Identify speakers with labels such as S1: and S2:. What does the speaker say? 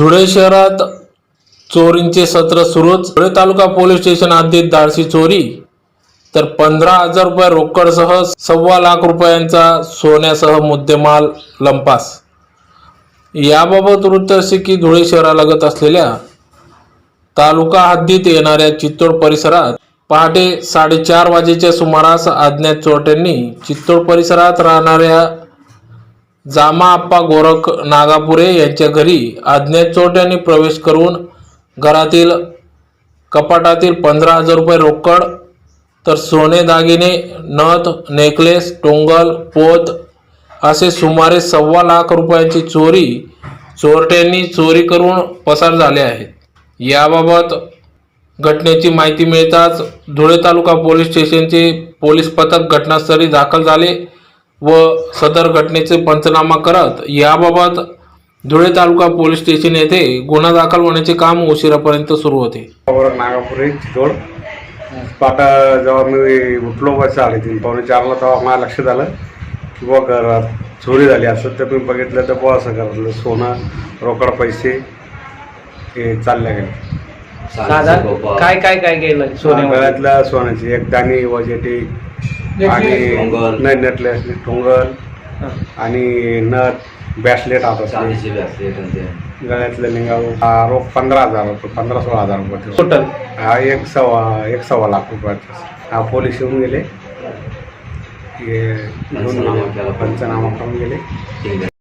S1: धुळे शहरात चोरींचे सत्र सुरूच. धुळे तालुका पोलीस स्टेशन हद्दीत धाडसी चोरी. तर पंधरा हजार रुपये रोकडसह सव्वा लाख रुपयांचा सोन्यासह मुद्देमाल लंपास. याबाबत वृत्त असे की धुळे शहरालगत असलेल्या तालुका हद्दीत येणाऱ्या चित्तोड परिसरात पहाटे साडेचार वाजेच्या सुमारास अज्ञात चोरट्यांनी चित्तोड परिसरात राहणाऱ्या जामा आप्पा गोरख नागापुरे यांच्या घरी अज्ञात चोरट्यांनी प्रवेश करून घरातील कपाटातील पंधरा हजार रुपये रोकड तर सोने दागिने नथ नेकलेस टोंगल पोत असे सुमारे सव्वा लाख रुपयांची चोरी चोरट्यांनी चोरी करून पसार झाले आहेत. याबाबत घटनेची माहिती मिळताच धुळे तालुका पोलीस स्टेशनचे पोलीस पथक घटनास्थळी दाखल झाले. व सदर घटनेचे पंचनामा करत याबाबत धुळे तालुका पोलीस स्टेशन येथे गुन्हा दाखल होण्याचे काम उशिरापर्यंत सुरू होते.
S2: नागापुरी चितोड. पाटा जेव्हा मी उठलो बस साडेतीन पावणे चारला तेव्हा मला लक्षात आलं की बुवा घरात चोरी झाली असं. तर मी बघितलं तर बुवा असं घरातलं सोनं रोकड पैसे हे चालल्या गेले.
S3: साधारण काय काय काय केलं? सोन्यामध्ये?
S2: गळ्यातल्या सोन्याची एक दाणी वजेटी आणि. नाही नटले टोंगल आणि नथ बॅसलेट हातात
S4: चांदीचे ब्रेसलेट आणि ते.
S2: गळ्यातले लिंगाऊ हा रोख पंधरा हजार रुपये पंधरा सोळा हजार रुपये.
S3: टोटल
S2: हा एक सव्वा एक सव्वा लाख रुपयाचा. हा पोलीस येऊन गेले. हे घेऊन
S4: पंचनामा
S2: करून गेले.